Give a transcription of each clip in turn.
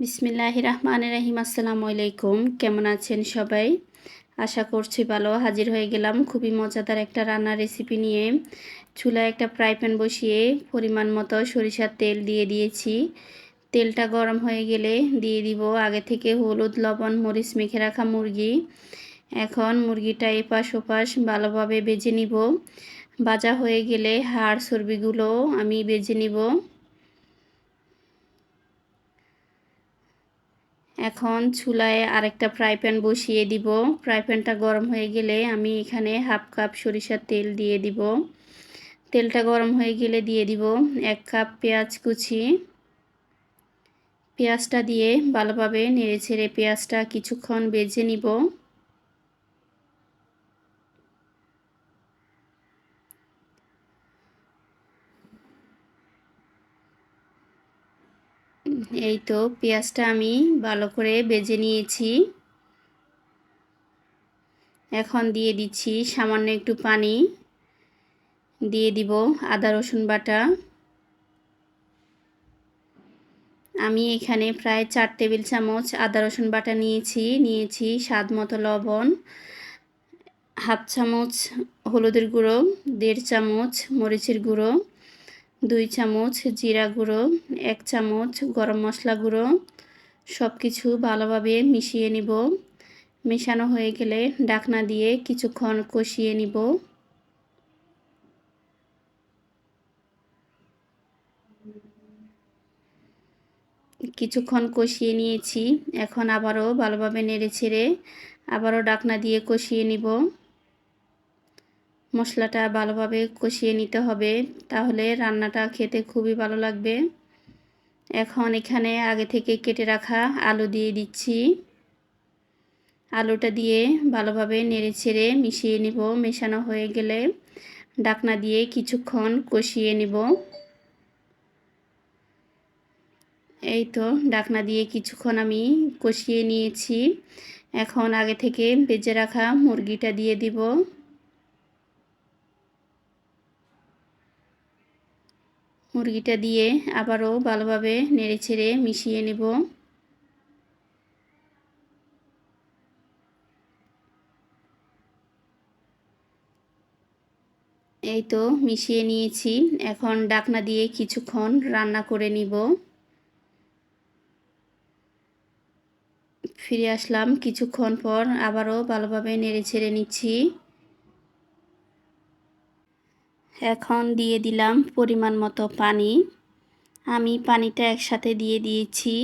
বিসমিল্লাহ রহমান রাহিম আসসালামু আলাইকুম। কেমন আছেন সবাই? আশা করছি ভালো। হাজির হয়ে গেলাম খুবই মজাদার একটা রান্নার রেসিপি নিয়ে। চুলায় একটা ফ্রাই প্যান বসিয়ে পরিমাণ মতো সরিষার তেল দিয়ে দিয়েছি। তেলটা গরম হয়ে গেলে দিয়ে দিব আগে থেকে হলুদ, লবণ, মরিচ মেখে রাখা মুরগি। এখন মুরগিটা এপাশ ওপাশ ভালোভাবে বেজে নিব। বাজা হয়ে গেলে হাড় চর্বিগুলো আমি বেজে নিব। এখন চুলায় আরেকটা ফ্রাই প্যান বসিয়ে দিব। ফ্রাই প্যানটা গরম হয়ে গেলে আমি এখানে হাফ কাপ সরিষার তেল দিয়ে দিব। তেলটা গরম হয়ে গেলে দিয়ে দিব এক কাপ পেঁয়াজ কুচি। পেঁয়াজটা দিয়ে ভালোভাবে নেড়ে ছেড়ে পেঁয়াজটা কিছুক্ষণ বেজে নিব। এই তো পেঁয়াজটা আমি ভালো করে বেজে নিয়েছি। এখন দিয়ে দিচ্ছি সামান্য একটু পানি। দিয়ে দিব আদা, রসুন বাটা। আমি এখানে প্রায় চার টেবিল চামচ আদা, রসুন বাটা নিয়েছি। নিয়েছি স্বাদ মতো লবণ, হাফ চামচ হলুদের গুঁড়ো, দেড় চামচ মরিচের গুঁড়ো। দুই চামচ জিরা গুঁড়ো, এক চামচ গরম মশলা গুঁড়ো সব কিছু ভালোভাবে মিশিয়ে নিব। মেশানো হয়ে গেলে ডাকনা দিয়ে কিছুক্ষণ কষিয়ে নিব। কিছুক্ষণ কষিয়ে নিয়েছি। এখন আবারও ভালোভাবে নেড়ে ছেড়ে আবারও ডাকনা দিয়ে কষিয়ে নিব। মশলাটা ভালোভাবে কষিয়ে নিতে হবে। তাহলে রান্নাটা খেতে খুবই ভালো লাগবে। এখন এখানে আগে থেকে কেটে রাখা আলু দিয়ে দিচ্ছি। আলুটা দিয়ে ভালোভাবে নেড়ে ছেড়ে মিশিয়ে নিব। মেশানো হয়ে গেলে ডাকনা দিয়ে কিছুক্ষণ কষিয়ে নিব। এই তো ডাকনা দিয়ে কিছুক্ষণ আমি কষিয়ে নিয়েছি। এখন আগে থেকে বেজে রাখা মুরগিটা দিয়ে দিব। মুরগিটা দিয়ে আবারও ভালোভাবে নেড়ে ছেড়ে মিশিয়ে নেব। এই তো মিশিয়ে নিয়েছি। এখন ডাকনা দিয়ে কিছুক্ষণ রান্না করে নিব। ফিরে আসলাম কিছুক্ষণ পর আবারও ভালোভাবে নেড়ে ছেড়ে নিচ্ছি। এখন দিয়ে দিলাম পরিমাণ মতো পানি। আমি পানিটা একসাথে দিয়ে দিয়েছি।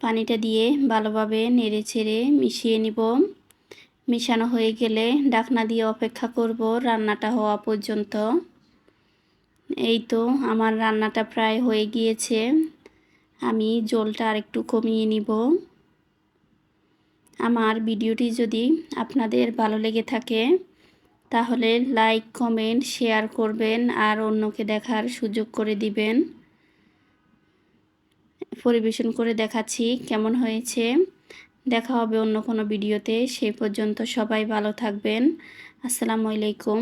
পানিটা দিয়ে ভালোভাবে নেড়ে ছেড়ে মিশিয়ে নিব। মিশানো হয়ে গেলে ডাকনা দিয়ে অপেক্ষা করব রান্নাটা হওয়া পর্যন্ত। এই তো আমার রান্নাটা প্রায় হয়ে গিয়েছে। আমি জলটা আরেকটু কমিয়ে নিব। আমার ভিডিওটি যদি আপনাদের ভালো লেগে থাকে তাহলে লাইক, কমেন্ট, শেয়ার করবেন আর অন্যকে দেখার সুযোগ করে দিবেন। পরিবেশন করে দেখাচ্ছি কেমন হয়েছে। দেখা হবে অন্য কোনো ভিডিওতে। সেই পর্যন্ত সবাই ভালো থাকবেন। আসসালামু আলাইকুম।